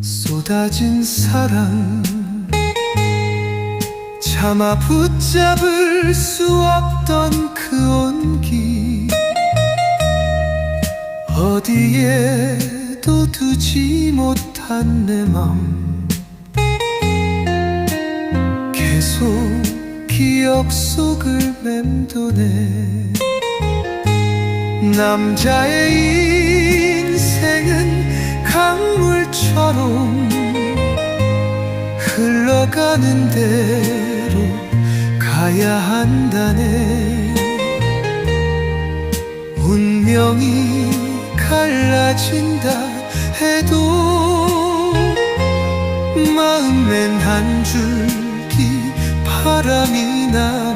쏟아진 사랑. 차마 붙잡을 수 없던 그 온기. 어디에도 두지 못한 내 맘 계속 기억 속을 맴도네. 남자의 강물처럼 흘러가는 대로 가야 한다네. 운명이 갈라진다 해도 마음엔 한 줄기 바람이 남아